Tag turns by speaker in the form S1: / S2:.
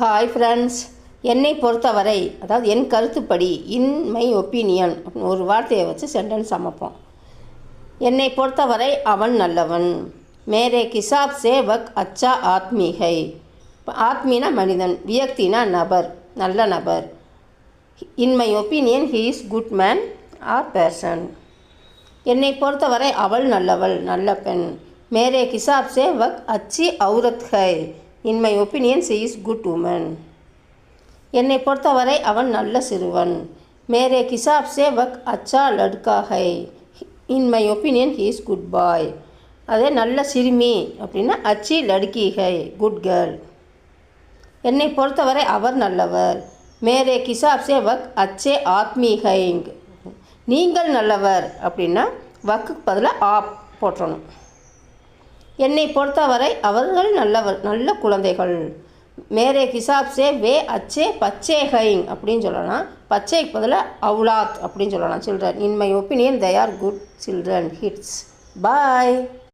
S1: Hi friends என்னை பொறுத்தவரை அதாவது என் கருத்துப்படி இன் மை ஒப்பீனியன் ஒரு வார்த்தையை வச்சு சென்டென்ஸ் அமைப்போம். என்னை பொறுத்தவரை அவன் நல்லவன். மேரே கிசாப் சேவக் அச்சா ஆத்மீகை. ஆத்மீனா மனிதன் வியக்தினா நபர் நல்ல நபர். In my opinion he is good man or person என்னை பொறுத்தவரை அவள் நல்லவள் நல்ல பெண். மேரே கிசாப் சே வக் அச்சி ஔரத் high in my opinion she is good woman என்னை பொறுத்தவரை அவன் நல்ல சிறுவன். மேரே கிசாப் சே வக் அச்சா லட்கா high in my opinion he is good boy அதே நல்ல சிறுமி அப்படின்னா அச்சி லடுக்கி ஹை குட் கேர்ள் என்னை பொறுத்தவரை அவர் நல்லவர். மேரே கிசாப் சே வக் அச்சே ஆத்மீ ஹைங் நீங்கள் நல்லவர் அப்படின்னா வக்கு பதிலாக ஆப் போட்டணும் என்னை பொறுத்தவரை அவர்கள் நல்லவர் நல்ல குழந்தைகள். மேரே கிசாப் சே வே அச்சே பச்சே ஹைங் அப்படின்னு சொல்லலாம். பச்சைக்கு பதிலாக அவுலாத் அப்படின்னு சொல்லலாம். Children. In my opinion they are good children hits bye